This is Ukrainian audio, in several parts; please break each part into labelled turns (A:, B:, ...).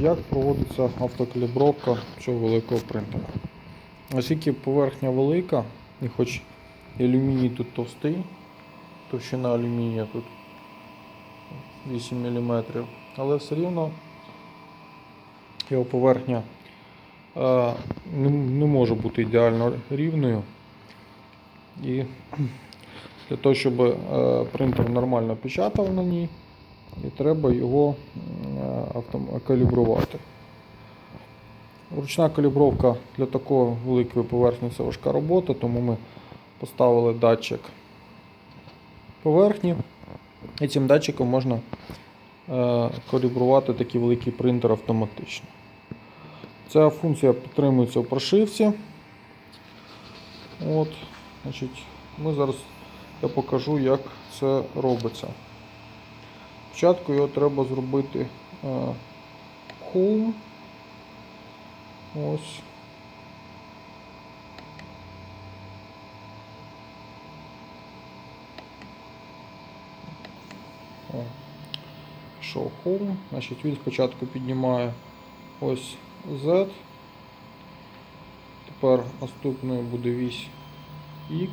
A: Як проводиться автокалібровка цього великого принтера? Оскільки поверхня велика, і хоч алюміній тут товстий, товщина алюмінія тут 8 мм, але все рівно його поверхня е, не, не може бути ідеально рівною. І для того, щоб е, принтер нормально печатав на ній, і треба його калібрувати. Ручна калібровка для такої великої поверхні це важка робота, тому ми поставили датчик поверхні. І цим датчиком можна е, калібрувати такий великий принтер автоматично. Ця функція підтримується у прошивці. От, значить, ми зараз я покажу, як це робиться. Спочатку його треба зробити е, home. Ось. О. Пішов home. Значить, він спочатку піднімає ось Z. Тепер наступною буде вісь X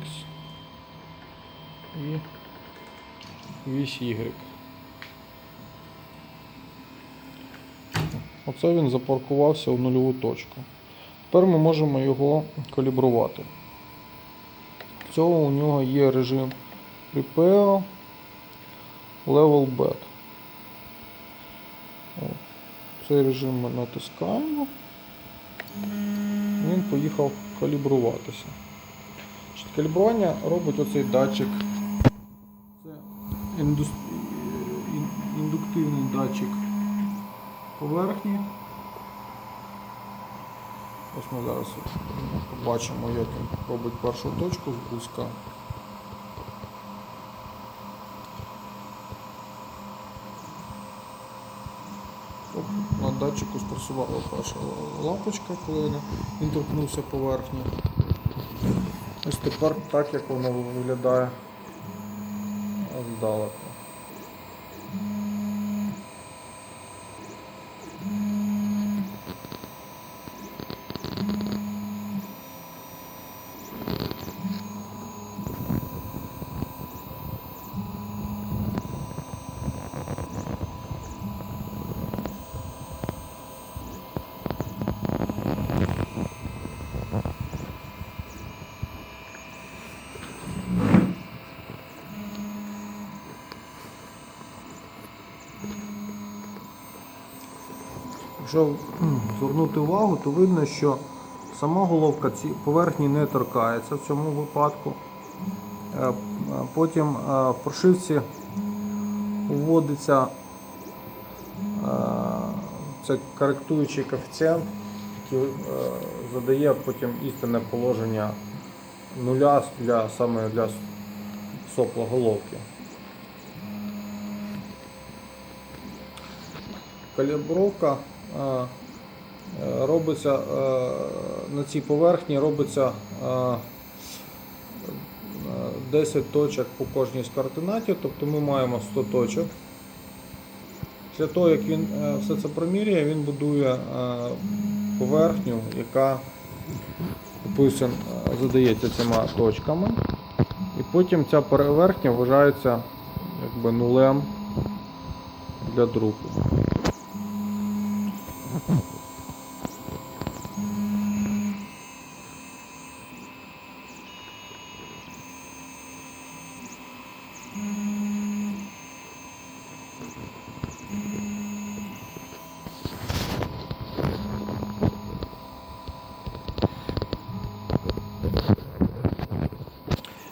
A: і вісь Y. Оце він запаркувався в нульову точку. Тепер ми можемо його калібрувати. В цього у нього є режим Prepare Level Bed. Цей режим ми натискаємо. Він поїхав калібруватися. Калібрування робить оцей датчик. Це індуктивний датчик поверхні. Ось ми зараз побачимо, як він робить першу точку зблизька. Оп, На датчику спрацювала перша лампочка, коли він торкнувся поверхні. Ось тепер так, як воно виглядає здалеку. Якщо звернути увагу, то видно, що сама головка поверхні не торкається в цьому випадку. Е, Потім е, в прошивці вводиться е, це коректуючий коефіцієнт, який задає потім істинне положення нуля для, саме для сопла головки. калібровка робиться е, на цій поверхні робиться е, е, 10 точок по кожній з координатів, тобто ми маємо 100 точок. Після того, як він е, все це проміряє, він будує е, поверхню, яка е, задається цими точками. І потім ця поверхня вважається нулем для друку.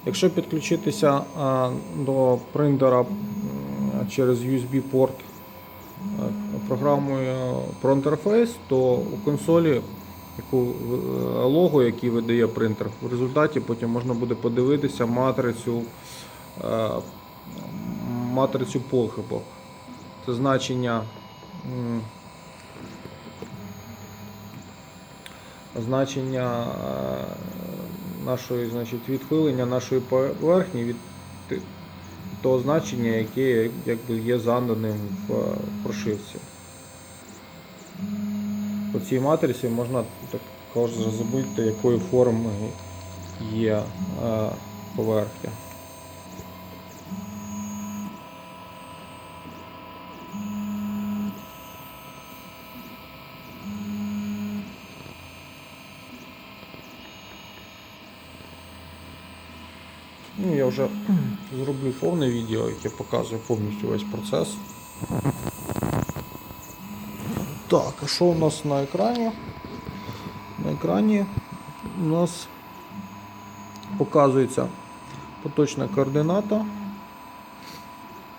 A: Якщо підключитися до принтера через USB-порт програмою ProInterface, то у консолі яку, е, лого, який видає принтер, в результаті потім можна буде подивитися матрицю, е, матрицю похибок. Це значення значення е, нашої, значить, відхилення нашої поверхні від того значення, яке якби, є заданим в е, прошивці. по цій матриці можна також зробити, якої форми є е, поверхня. Ну, я вже зроблю повне відео, яке показує повністю весь процес. Так, а що у нас на екрані? На екрані у нас показується поточна координата,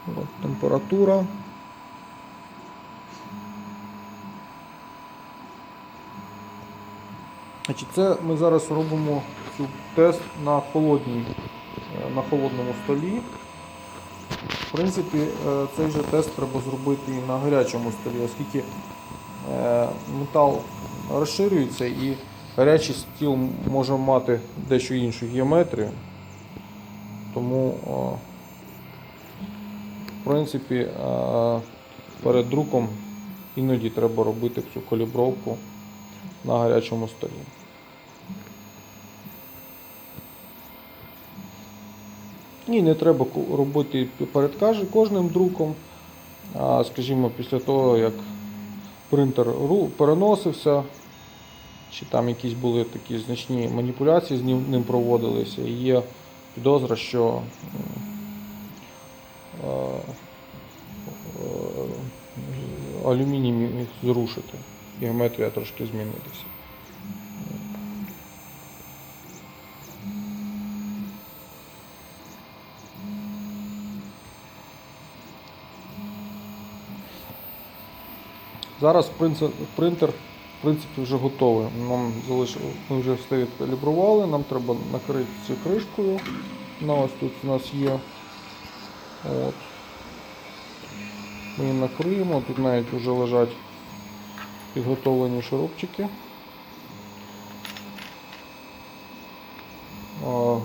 A: от, температура. Значить, це ми зараз робимо цю тест на холодній, на холодному столі. В принципі, е, цей же тест треба зробити і на гарячому столі, оскільки е, метал розширюється і гарячий стіл може мати дещо іншу геометрію. Тому, е, в принципі, перед друком іноді треба робити цю калібровку на гарячому столі. І не треба робити перед кожним друком. А, скажімо, після того, як принтер переносився, чи там якісь були такі значні маніпуляції з ним, проводилися, і є підозра, що е, алюміній зрушити, геометрія трошки змінитися. Зараз принтер в принципі вже готовий. Нам залишили, ми вже все відкалібрували, нам треба накрити цю кришкою. Вона ось тут у нас є. От. Ми її накриємо, тут навіть вже лежать підготовлені шурупчики. Ну,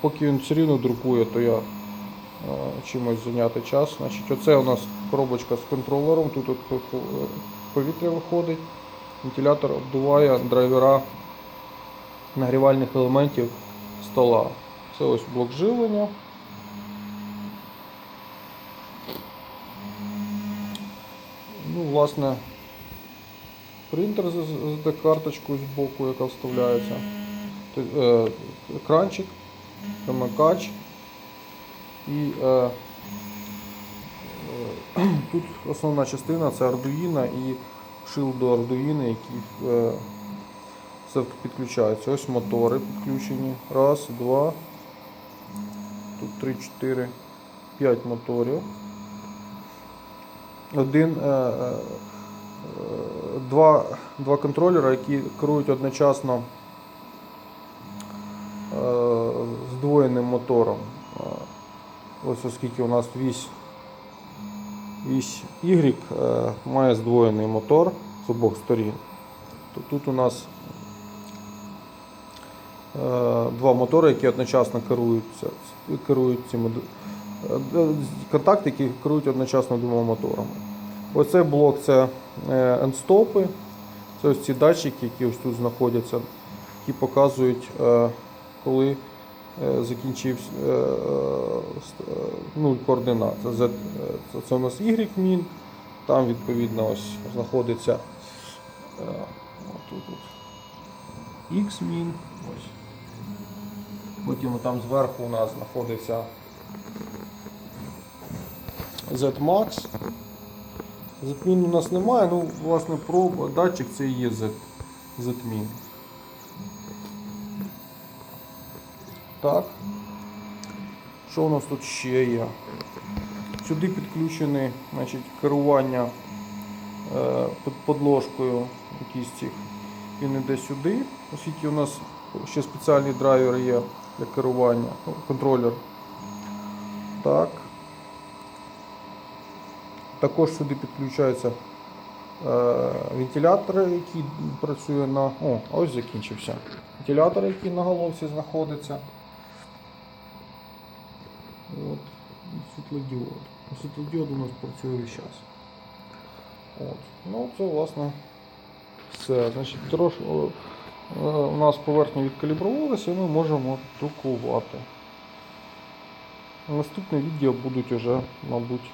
A: поки він все рівно друкує, то я чимось зайняти час. Значить, оце у нас коробочка з контролером, тут от е, повітря виходить, вентилятор обдуває драйвера нагрівальних елементів стола. Це ось блок живлення. Ну, власне, принтер з SD-карточкою з боку, яка вставляється. Е, Екранчик, перемикач і е, е, тут основна частина це Arduino і шил до Arduino, які е, все підключаються. Ось мотори підключені. Раз, два, тут три, чотири, п'ять моторів. Один, е, е, е, два, два контролера, які керують одночасно е, здвоєним мотором. Ось оскільки у нас вісь, вісь Y е, має здвоєний мотор з обох сторін, то тут у нас е, два мотори, які одночасно керуються, керують цими е, контакти, які керують одночасно двома моторами. Оцей блок це ендстопи. Це ось ці датчики, які ось тут знаходяться, які показують, коли е, закінчився е, е, нуль координат. Це, у нас Y мін, там відповідно ось знаходиться отут, от, X мін. Ось. Потім там зверху у нас знаходиться Z-Max. Z-Min у нас немає, ну, власне, про датчик це і є Z, Z-Min. Так. Що у нас тут ще є? Сюди підключене значить, керування е, під подложкою якийсь цих. Він іде сюди, оскільки у нас ще спеціальний драйвер є для керування, ну, контролер. Так. Також сюди підключаються е, вентилятори, які працює на. О, ось закінчився. Вентилятор, який на головці знаходиться. От. Світлодіод. Ну, Світлодіод у нас працює весь час. От. Ну, це власне Все, значить, трош... е, у нас поверхня відкалібрувалася, і ми можемо друкувати. Наступне відео будуть вже, мабуть,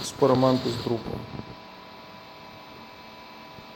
A: експерименти з друком.